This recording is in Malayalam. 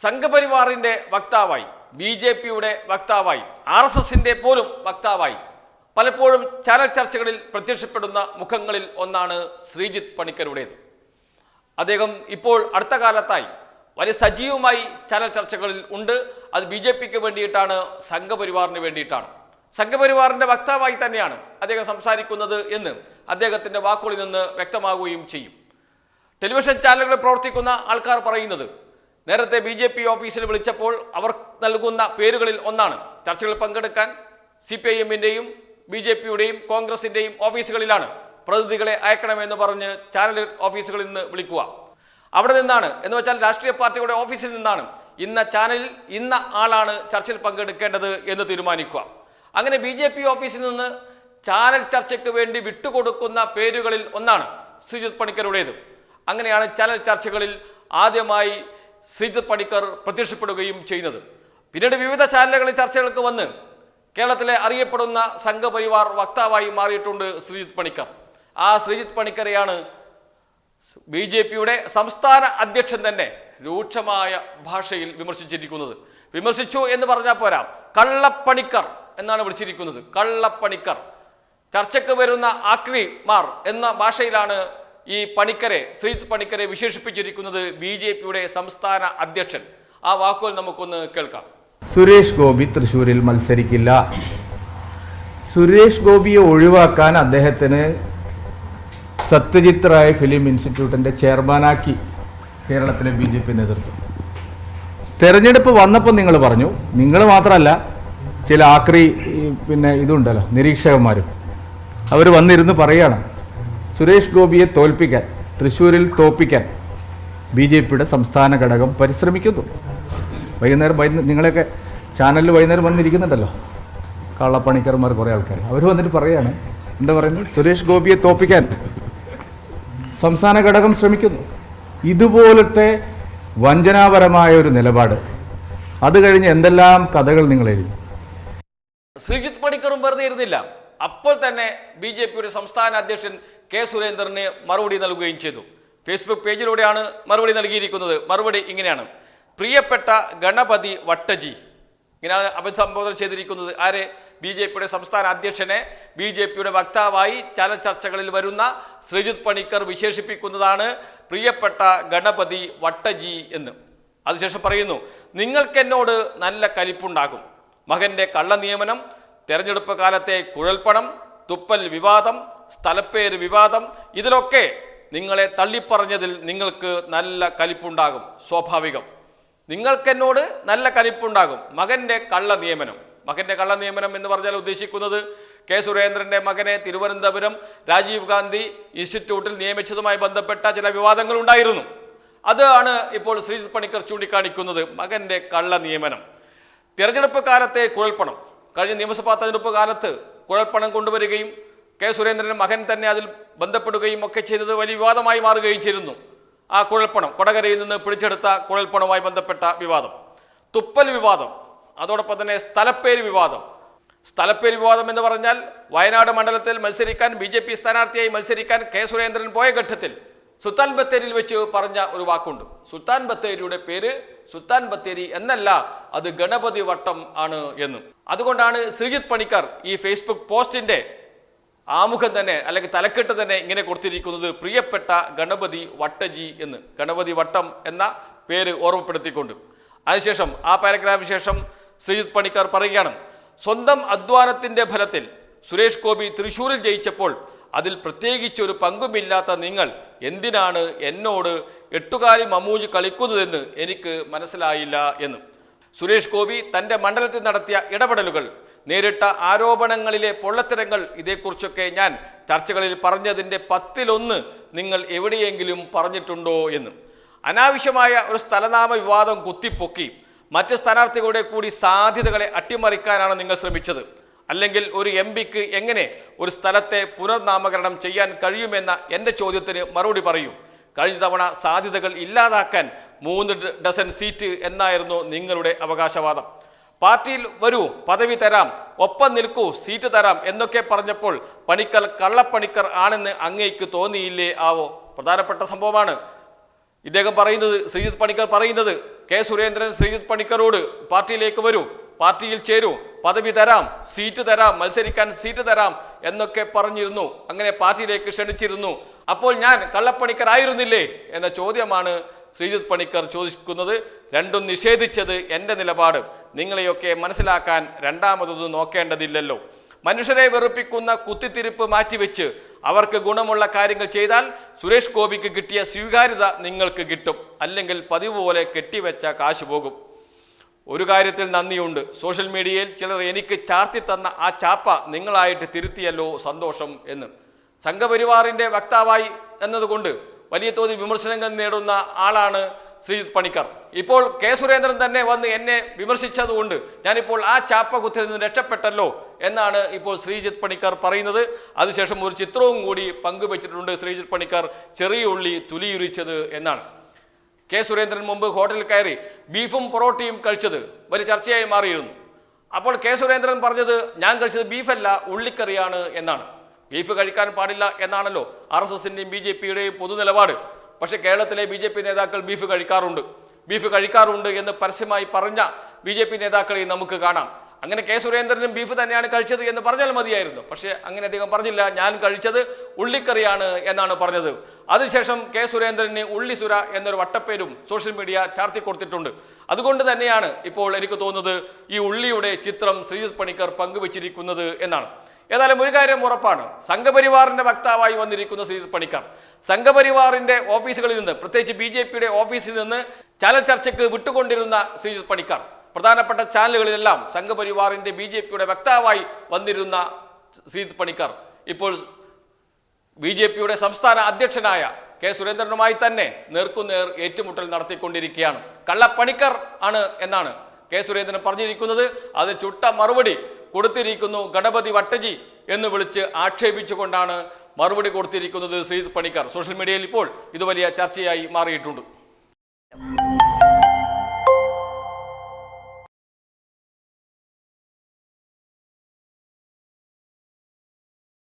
സംഘപരിവാറിന്റെ വക്താവായി ബി ജെ പിയുടെ വക്താവായി ആർ എസ് എസിന്റെ പോലും വക്താവായി പലപ്പോഴും ചാനൽ ചർച്ചകളിൽ പ്രത്യക്ഷപ്പെടുന്ന മുഖങ്ങളിൽ ഒന്നാണ് ശ്രീജിത്ത് പണിക്കരുടേത്. അദ്ദേഹം ഇപ്പോൾ അടുത്ത കാലത്തായി വളരെ സജീവമായി ചാനൽ ചർച്ചകളിൽ ഉണ്ട്. അത് ബി ജെ പിക്ക് വേണ്ടിയിട്ടാണ് സംഘപരിവാറിന് വേണ്ടിയിട്ടാണ്. സംഘപരിവാറിന്റെ വക്താവായി തന്നെയാണ് അദ്ദേഹം സംസാരിക്കുന്നത് എന്ന് അദ്ദേഹത്തിന്റെ വാക്കുകളിൽ നിന്ന് വ്യക്തമാകുകയും ചെയ്യും. ടെലിവിഷൻ ചാനലുകളിൽ പ്രവർത്തിക്കുന്ന ആൾക്കാർ പറയുന്നത് നേരത്തെ ബി ജെ പി ഓഫീസിൽ വിളിച്ചപ്പോൾ അവർ നൽകുന്ന പേരുകളിൽ ഒന്നാണ്. ചർച്ചകൾ പങ്കെടുക്കാൻ സി പി ഐ എമ്മിന്റെയും ബി ജെ പിയുടെയും കോൺഗ്രസിന്റെയും ഓഫീസുകളിലാണ്. പ്രതിനിധികളെ അയക്കണമെന്ന് പറഞ്ഞ് ചാനൽ ഓഫീസുകളിൽ നിന്ന് വിളിക്കുക. അവിടെ നിന്നാണ്. എന്ന് വെച്ചാൽ രാഷ്ട്രീയ പാർട്ടിയുടെ ഓഫീസിൽ നിന്നാണ്. ഇന്ന ചാനലിൽ ഇന്ന ആളാണ് ചർച്ചയിൽ പങ്കെടുക്കേണ്ടത് എന്ന് തീരുമാനിക്കുക. അങ്ങനെ ബി ജെ പി ഓഫീസിൽ നിന്ന് ചാനൽ ചർച്ചയ്ക്ക് വേണ്ടി വിട്ടുകൊടുക്കുന്ന പേരുകളിൽ ഒന്നാണ്. ശ്രീജിത് പണിക്കരുടേത്. അങ്ങനെയാണ് ചാനൽ ചർച്ചകളിൽ ആദ്യമായി ശ്രീജിത്ത് പണിക്കർ പ്രത്യക്ഷപ്പെടുകയും ചെയ്യുന്നത്. പിന്നീട് വിവിധ ചാനലുകളിൽ ചർച്ചകൾക്ക് വന്ന് കേരളത്തിലെ അറിയപ്പെടുന്ന സംഘപരിവാർ വക്താവായി മാറിയിട്ടുണ്ട് ശ്രീജിത്ത് പണിക്കർ. ആ ശ്രീജിത്ത് പണിക്കരെയാണ് ബി ജെ പിയുടെ സംസ്ഥാന അധ്യക്ഷൻ തന്നെ രൂക്ഷമായ ഭാഷയിൽ വിമർശിച്ചിരിക്കുന്നത്. വിമർശിച്ചു എന്ന് പറഞ്ഞാൽ പോരാ. കള്ളപ്പണിക്കർ എന്നാണ് വിളിച്ചിരിക്കുന്നത്. കള്ളപ്പണിക്കർ. ചർച്ചയ്ക്ക് വരുന്ന ആക്രിമാർ എന്ന ഭാഷയിലാണ് ഈ പണിക്കരെ ശ്രീത് പണിക്കരെ വിശേഷിപ്പിച്ചിരിക്കുന്നത് ബി ജെ പിയുടെ സംസ്ഥാന അധ്യക്ഷൻ. ആ വാക്കുകൾ നമുക്കൊന്ന് കേൾക്കാം. സുരേഷ് ഗോപി തൃശ്ശൂരിൽ മത്സരിക്കില്ല. സുരേഷ് ഗോപിയെ ഒഴിവാക്കാൻ അദ്ദേഹത്തിന് സത്യജിത് റായ് ഫിലിം ഇൻസ്റ്റിറ്റ്യൂട്ടിന്റെ ചെയർമാനാക്കി കേരളത്തിലെ ബി ജെ പി നേതൃത്വം. തെരഞ്ഞെടുപ്പ് വന്നപ്പോൾ നിങ്ങൾ പറഞ്ഞു. നിങ്ങൾ മാത്രമല്ല ചില ആക്രി പിന്നെ ഇതുണ്ടല്ലോ നിരീക്ഷകന്മാരും. അവർ വന്നിരുന്ന് പറയാണ് സുരേഷ് ഗോപിയെ തോൽപ്പിക്കാൻ തൃശ്ശൂരിൽ തോൽപ്പിക്കാൻ ബി ജെ പിയുടെ സംസ്ഥാന ഘടകം പരിശ്രമിക്കുന്നു. വൈകുന്നേരം വൈകുന്നേരം നിങ്ങളെയൊക്കെ ചാനലിൽ വൈകുന്നേരം വന്നിരിക്കുന്നുണ്ടല്ലോ. കള്ളപ്പണിക്കർമാർ കുറേ ആൾക്കാർ അവർ വന്നിട്ട് പറയാണ് എന്താ പറയുന്നത്? സുരേഷ് ഗോപിയെ തോപ്പിക്കാൻ സംസ്ഥാന ഘടകം ശ്രമിക്കുന്നു. ഇതുപോലത്തെ വഞ്ചനാപരമായ ഒരു നിലപാട്. അത് കഴിഞ്ഞ് എന്തെല്ലാം കഥകൾ നിങ്ങൾ എഴുതി? ശ്രീജിത്ത് പണിക്കറും വെറുതെ ഇരുന്നില്ല. അപ്പോൾ തന്നെ ബി ജെ പിയുടെ സംസ്ഥാന അധ്യക്ഷൻ കെ സുരേന്ദ്രന് മറുപടി നൽകുകയും ചെയ്തു. ഫേസ്ബുക്ക് പേജിലൂടെയാണ് മറുപടി നൽകിയിരിക്കുന്നത്. മറുപടി ഇങ്ങനെയാണ്. പ്രിയപ്പെട്ട ഗണപതി വട്ടജി. ഇങ്ങനെയാണ് അഭിസംബോധന ചെയ്തിരിക്കുന്നത്. ആരെ? ബി ജെ പിയുടെ സംസ്ഥാന അധ്യക്ഷനെ ബി ജെ പിയുടെ വക്താവായി ചലചർച്ചകളിൽ ചർച്ചകളിൽ വരുന്ന ശ്രീജിത് പണിക്കർ വിശേഷിപ്പിക്കുന്നതാണ് പ്രിയപ്പെട്ട ഗണപതി വട്ടജി എന്ന്. അതിനുശേഷം പറയുന്നു നിങ്ങൾക്കെന്നോട് നല്ല കലിപ്പുണ്ടാകും. മകന്റെ കള്ള നിയമനം തെരഞ്ഞെടുപ്പ് കാലത്തെ കുഴൽപ്പണം തുപ്പൽ വിവാദം സ്ഥലപ്പേര് വിവാദം ഇതിലൊക്കെ നിങ്ങളെ തള്ളിപ്പറഞ്ഞതിൽ നിങ്ങൾക്ക് നല്ല കലിപ്പുണ്ടാകും സ്വാഭാവികം. നിങ്ങൾക്കെന്നോട് നല്ല കലിപ്പുണ്ടാകും. മകന്റെ കള്ള നിയമനം. മകന്റെ കള്ള നിയമനം എന്ന് പറഞ്ഞാൽ ഉദ്ദേശിക്കുന്നത് കെ സുരേന്ദ്രന്റെ മകനെ തിരുവനന്തപുരം രാജീവ് ഗാന്ധി ഇൻസ്റ്റിറ്റ്യൂട്ടിൽ നിയമിച്ചതുമായി ബന്ധപ്പെട്ട ചില വിവാദങ്ങൾ ഉണ്ടായിരുന്നു. അതാണ് ഇപ്പോൾ ശ്രീജിത് പണിക്കർ ചൂണ്ടിക്കാണിക്കുന്നത് മകന്റെ കള്ള നിയമനം. തിരഞ്ഞെടുപ്പ് കാലത്തെ കുഴൽപ്പണം. കഴിഞ്ഞ നിയമസഭാ തെരഞ്ഞെടുപ്പ് കാലത്ത് കുഴൽപ്പണം കൊണ്ടുവരികയും കെ സുരേന്ദ്രൻ മകൻ തന്നെ അതിൽ ബന്ധപ്പെടുകയും ഒക്കെ ചെയ്തത് വലിയ വിവാദമായി മാറുകയും ചെയ്തിരുന്നു. ആ കുഴൽപ്പണം കൊടകരയിൽ നിന്ന് പിടിച്ചെടുത്ത കുഴൽപ്പണവുമായി ബന്ധപ്പെട്ട വിവാദം. തുപ്പൽ വിവാദം അതോടൊപ്പം തന്നെ സ്ഥലപ്പേര് വിവാദം. സ്ഥലപ്പേര് വിവാദം എന്ന് പറഞ്ഞാൽ വയനാട് മണ്ഡലത്തിൽ മത്സരിക്കാൻ ബി ജെ പി സ്ഥാനാർത്ഥിയായി മത്സരിക്കാൻ കെ സുരേന്ദ്രൻ പോയ ഘട്ടത്തിൽ സുൽത്താൻ ബത്തേരിയിൽ വെച്ച് പറഞ്ഞ ഒരു വാക്കുണ്ട്. സുൽത്താൻ ബത്തേരിയുടെ പേര് സുൽത്താൻ ബത്തേരി എന്നല്ല അത് ഗണപതി വട്ടം ആണ് എന്ന്. അതുകൊണ്ടാണ് ശ്രീജിത് പണിക്കർ ഈ ഫേസ്ബുക്ക് പോസ്റ്റിന്റെ ആമുഖം തന്നെ അല്ലെങ്കിൽ തലക്കെട്ട് തന്നെ ഇങ്ങനെ കൊടുത്തിരിക്കുന്നത് പ്രിയപ്പെട്ട ഗണപതി വട്ടജി എന്ന്. ഗണപതി വട്ടം എന്ന പേര് ഓർമ്മപ്പെടുത്തിക്കൊണ്ട്. അതിനുശേഷം ആ പാരഗ്രാഫിന് ശേഷം ശ്രീജിത് പണിക്കർ പറയുകയാണ് സ്വന്തം അധ്വാനത്തിന്റെ ഫലത്തിൽ സുരേഷ് ഗോപി തൃശൂരിൽ ജയിച്ചപ്പോൾ അതിൽ പ്രത്യേകിച്ച് ഒരു പങ്കുമില്ലാത്ത നിങ്ങൾ എന്തിനാണ് എന്നോട് എട്ടുകാലി മമ്മൂജ് കളിക്കുന്നതെന്ന് എനിക്ക് മനസ്സിലായില്ല എന്ന്. സുരേഷ് ഗോപി തന്റെ മണ്ഡലത്തിൽ നടത്തിയ ഇടപെടലുകൾ നേരിട്ട ആരോപണങ്ങളിലെ പൊള്ളത്തരങ്ങൾ ഇതേക്കുറിച്ചൊക്കെ ഞാൻ ചർച്ചകളിൽ പറഞ്ഞതിന്റെ പത്തിലൊന്ന് നിങ്ങൾ എവിടെയെങ്കിലും പറഞ്ഞിട്ടുണ്ടോ എന്ന്. അനാവശ്യമായ ഒരു സ്ഥലനാമ വിവാദം കുത്തിപ്പൊക്കി മറ്റ് സ്ഥാനാർത്ഥികളുടെ കൂടി സാധ്യതകളെ അട്ടിമറിക്കാനാണ് നിങ്ങൾ ശ്രമിച്ചത്. അല്ലെങ്കിൽ ഒരു എം പിക്ക് എങ്ങനെ ഒരു സ്ഥലത്തെ പുനർനാമകരണം ചെയ്യാൻ കഴിയുമെന്ന എന്റെ ചോദ്യത്തിന് മറുപടി പറയൂ. കഴിഞ്ഞ തവണ സാധ്യതകൾ ഇല്ലാതാക്കാൻ മൂന്ന് ഡസൻ സീറ്റ് എന്നായിരുന്നു നിങ്ങളുടെ അവകാശവാദം. പാർട്ടിയിൽ വരൂ പദവി തരാം ഒപ്പം നിൽക്കൂ സീറ്റ് തരാം എന്നൊക്കെ പറഞ്ഞപ്പോൾ പണിക്കർ കള്ളപ്പണിക്കർ ആണെന്ന് അങ്ങേക്ക് തോന്നിയില്ലേ ആവോ? പ്രധാനപ്പെട്ട സംഭവമാണ്. ഇദ്ദേഹം പറയുന്നത് ശ്രീജിത് പണിക്കർ പറയുന്നത് കെ സുരേന്ദ്രൻ ശ്രീജിത് പണിക്കറോട് പാർട്ടിയിലേക്ക് വരൂ പാർട്ടിയിൽ ചേരൂ പദവി തരാം സീറ്റ് തരാം മത്സരിക്കാൻ സീറ്റ് തരാം എന്നൊക്കെ പറഞ്ഞിരുന്നു. അങ്ങനെ പാർട്ടിയിലേക്ക് ക്ഷണിച്ചിരുന്നു. അപ്പോൾ ഞാൻ കള്ളപ്പണിക്കരായിരുന്നില്ലേ എന്ന ചോദ്യമാണ് ശ്രീജിത് പണിക്കർ ചോദിക്കുന്നത്. രണ്ടും നിഷേധിച്ചത് എന്റെ നിലപാട്. നിങ്ങളെയൊക്കെ മനസ്സിലാക്കാൻ രണ്ടാമതൊന്നും നോക്കേണ്ടതില്ലല്ലോ. മനുഷ്യരെ വെറുപ്പിക്കുന്ന കുത്തിത്തിരിപ്പ് മാറ്റിവെച്ച് അവർക്ക് ഗുണമുള്ള കാര്യങ്ങൾ ചെയ്താൽ സുരേഷ് ഗോപിക്ക് കിട്ടിയ സ്വീകാര്യത നിങ്ങൾക്ക് കിട്ടും. അല്ലെങ്കിൽ പതിവ് പോലെ കെട്ടിവെച്ച കാശ് പോകും. ഒരു കാര്യത്തിൽ നന്ദിയുണ്ട്. സോഷ്യൽ മീഡിയയിൽ ചിലർ എനിക്ക് ചാർത്തി തന്ന ആ ചാപ്പ നിങ്ങളായിട്ട് തിരുത്തിയല്ലോ സന്തോഷം എന്ന്. സംഘപരിവാറിന്റെ വക്താവായി എന്നതുകൊണ്ട് വലിയ തോതിൽ വിമർശനങ്ങൾ നേടുന്ന ആളാണ് ശ്രീജിത്ത് പണിക്കർ. ഇപ്പോൾ കെ സുരേന്ദ്രൻ തന്നെ വന്ന് എന്നെ വിമർശിച്ചതുകൊണ്ട് ഞാനിപ്പോൾ ആ ചാപ്പ കുത്തിൽ നിന്ന് രക്ഷപ്പെട്ടല്ലോ എന്നാണ് ഇപ്പോൾ ശ്രീജിത്ത് പണിക്കർ പറയുന്നത്. അതിനുശേഷം ഒരു ചിത്രവും കൂടി പങ്കുവച്ചിട്ടുണ്ട് ശ്രീജിത്ത് പണിക്കർ ചെറിയ ഉള്ളി തുലിയുരിച്ചത് എന്നാണ്. കെ സുരേന്ദ്രൻ മുമ്പ് ഹോട്ടലിൽ കയറി ബീഫും പൊറോട്ടയും കഴിച്ചത് വലിയ ചർച്ചയായി മാറിയിരുന്നു. അപ്പോൾ കെ സുരേന്ദ്രൻ പറഞ്ഞത് ഞാൻ കഴിച്ചത് ബീഫല്ല ഉള്ളിക്കറിയാണ് എന്നാണ്. ബീഫ് കഴിക്കാൻ പാടില്ല എന്നാണല്ലോ ആർ എസ് എസിന്റെയും ബി ജെ പിയുടെയും പൊതു നിലപാട് പക്ഷേ കേരളത്തിലെ ബി ജെ പി നേതാക്കൾ ബീഫ് കഴിക്കാറുണ്ട്. ബീഫ് കഴിക്കാറുണ്ട് എന്ന് പരസ്യമായി പറഞ്ഞ ബി ജെ പി നേതാക്കളെ നമുക്ക് കാണാം. അങ്ങനെ കെ സുരേന്ദ്രനും ബീഫ് തന്നെയാണ് കഴിച്ചത് എന്ന് പറഞ്ഞാൽ മതിയായിരുന്നു. പക്ഷേ അങ്ങനെ അദ്ദേഹം പറഞ്ഞില്ല ഞാൻ കഴിച്ചത് ഉള്ളിക്കറിയാണ് എന്നാണ് പറഞ്ഞത്. അതിനുശേഷം കെ സുരേന്ദ്രന് ഉള്ളിസുര എന്നൊരു വട്ടപ്പേരും സോഷ്യൽ മീഡിയ ചാർത്തി കൊടുത്തിട്ടുണ്ട്. അതുകൊണ്ട് തന്നെയാണ് ഇപ്പോൾ എനിക്ക് തോന്നുന്നത് ഈ ഉള്ളിയുടെ ചിത്രം ശ്രീജിത് പണിക്കർ പങ്കുവച്ചിരിക്കുന്നത് എന്നാണ്. ഏതായാലും ഒരു കാര്യം ഉറപ്പാണ്. സംഘപരിവാറിന്റെ വക്താവായി വന്നിരിക്കുന്ന ശ്രീ പണിക്കർ. സംഘപരിവാറിന്റെ ഓഫീസുകളിൽ നിന്ന് പ്രത്യേകിച്ച് ബി ജെ പിയുടെ ഓഫീസിൽ നിന്ന് ചാനൽ ചർച്ചയ്ക്ക് വിട്ടുകൊണ്ടിരുന്ന ശ്രീ പണിക്കർ. പ്രധാനപ്പെട്ട ചാനലുകളിലെല്ലാം സംഘപരിവാറിന്റെ ബി ജെ പിയുടെ വക്താവായി വന്നിരുന്ന ശ്രീജിത്ത് പണിക്കർ. ഇപ്പോൾ ബി ജെ പിയുടെ സംസ്ഥാന അധ്യക്ഷനായ കെ സുരേന്ദ്രനുമായി തന്നെ നേർക്കുനേർ ഏറ്റുമുട്ടൽ നടത്തിക്കൊണ്ടിരിക്കുകയാണ്. കള്ളപ്പണിക്കർ ആണ് എന്നാണ് കെ സുരേന്ദ്രൻ പറഞ്ഞിരിക്കുന്നത്. അത് ചുട്ട മറുപടി കൊടുത്തിരിക്കുന്നു. ഗണപതി വട്ടജി എന്ന് വിളിച്ച് ആക്ഷേപിച്ചുകൊണ്ടാണ് മറുപടി കൊടുത്തിരിക്കുന്നത് ശ്രീ പണിക്കർ. സോഷ്യൽ മീഡിയയിൽ ഇപ്പോൾ ഇത് വലിയ ചർച്ചയായി മാറിയിട്ടുണ്ട്.